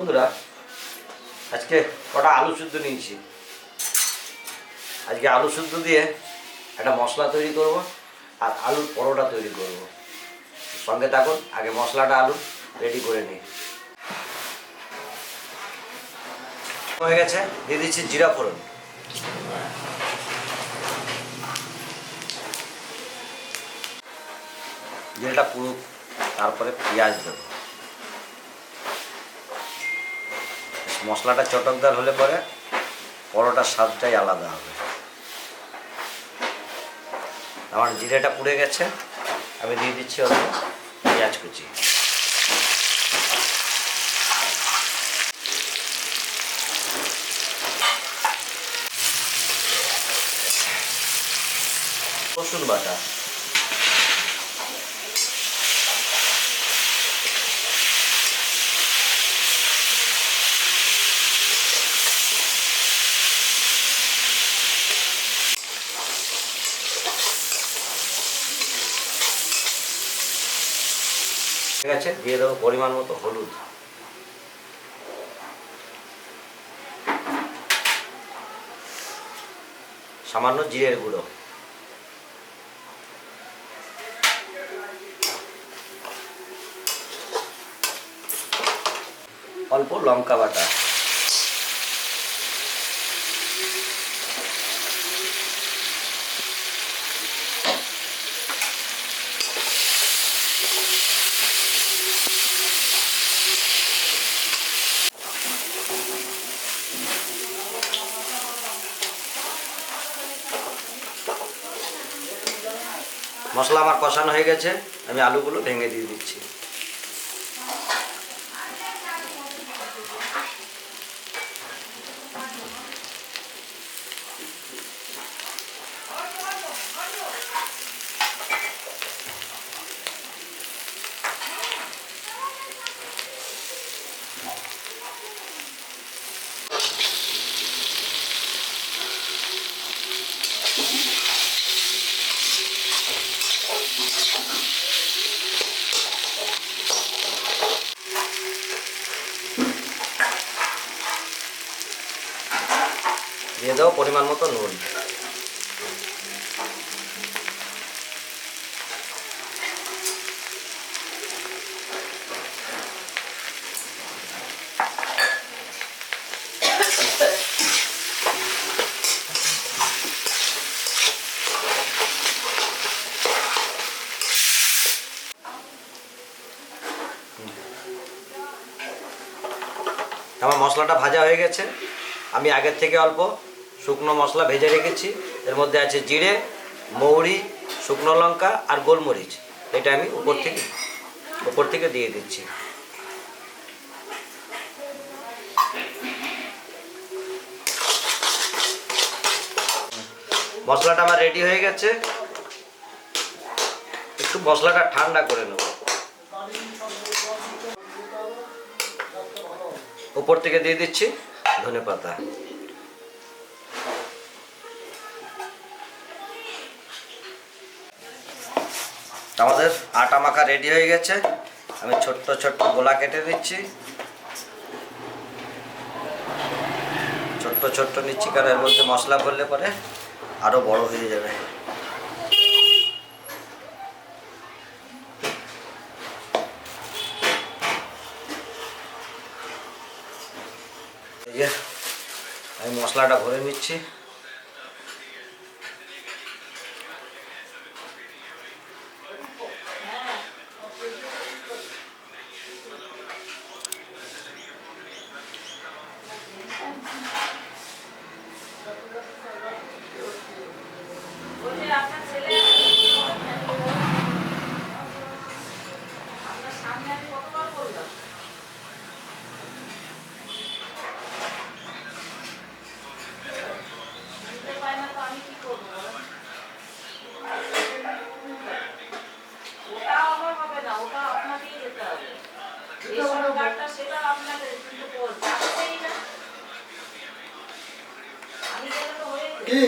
বন্ধুরা, আজকে কটা আলু শুদ্ধ নিয়েছি। আজকে আলু শুদ্ধ দিয়ে একটা মশলা তৈরি করব আর আলুর পরোটা তৈরি করব। সঙ্গে থাকুন, আগে মশলাটা, আলু রেডি করে নিই হয়ে গেছে, দিয়ে দিচ্ছি জিরা ফোড়ন। জিরাটা পুরো তারপরে পেঁয়াজ দেবো। মশলাটা চটকদার হলে পরে পরোটার স্বাদটাই আলাদা হবে। আমার জিরেটা পুড়ে গেছে, আমি দিয়ে দিচ্ছি অল্প পেঁয়াজ কুচি। রসুন বাটা। ঠিক আছে? দিয়ে দেবো পরিমাণ মতো হলুদ। সামান্য জিরের গুঁড়ো। অল্প লঙ্কা বাটা। মশলা আমার কষানো হয়ে গেছে আমি আলুগুলো ভেঙে দিয়ে দিচ্ছি। দিয়ে দেবো পরিমাণ মতো নুন। আমার মশলাটা ভাজা হয়ে গেছে। আমি আগের থেকে অল্প শুকনো মশলা ভেজে রেখেছি। এর মধ্যে আছে জিরে মৌরি শুকনো লঙ্কা আর গোলমরিচ। এটা আমি উপর থেকে উপর থেকে দিয়ে দিচ্ছি। মশলাটা আমার রেডি হয়ে গেছে। একটু মশলাটা ঠান্ডা করে নেব। উপর থেকে দিয়ে দিচ্ছি ধনে পাতা আমাদের আটা মাখা রেডি হয়ে গেছে। আমি ছোট্ট ছোট্ট গোলা কেটে নিচ্ছি। ছোট্ট ছোট্ট নিচ্ছি কারণ এর মধ্যে মশলা ভরলে পরে আরও বড় হয়ে যাবে। আমি মশলাটা ভরে নিচ্ছি। গেলে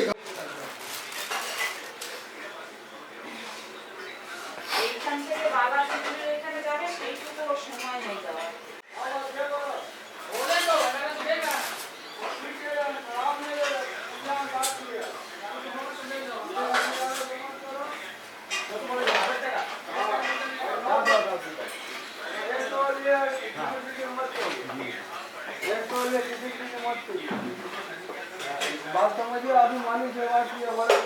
अभिमानी सेवा की हमारे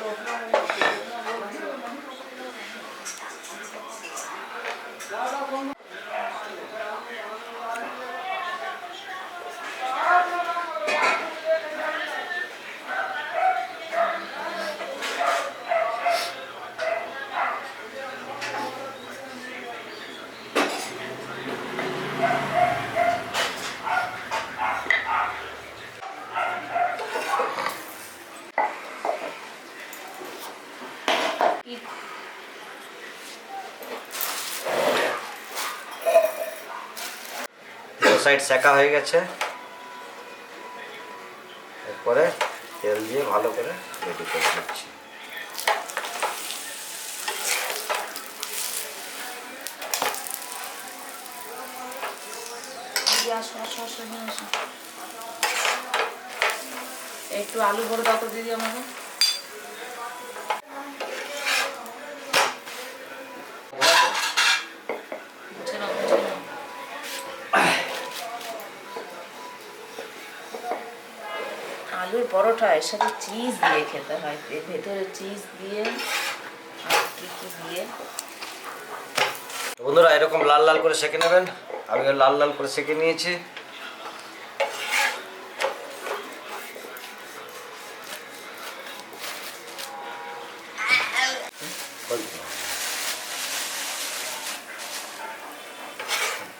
ज़्यादा সাইড সেকা হয়ে গেছে। এরপরে তেল দিয়ে ভালো করে রেডি করে নিচ্ছি। একটু আলু ভরে দাও দিদি আমাকে। পরোটা এর সাথে চিজ দিয়ে খেতে হয়। ভেতরে চিজ দিয়ে আর কি কি দিয়ে? তো বন্ধুরা এরকম লাল লাল করে সেঁকে নেবেন। আমি লাল লাল করে সেঁকে নিয়েছি।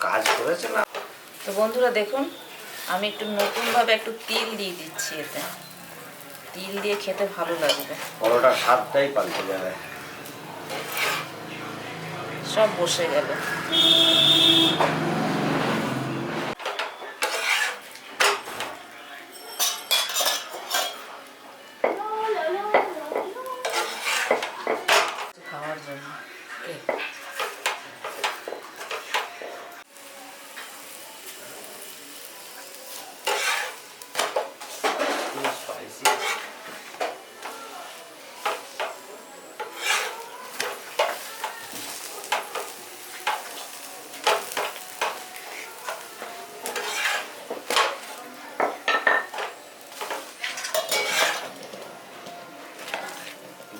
কাজ করেছে না? তো বন্ধুরা দেখুন আমি একটু নতুনভাবে একটু তিল দিয়ে দিচ্ছি এতে। তিল দিয়ে খেতে ভালো লাগবে। পরোটার স্বাদটাই পাল্টে যাবে। সব বসে গেল।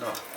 자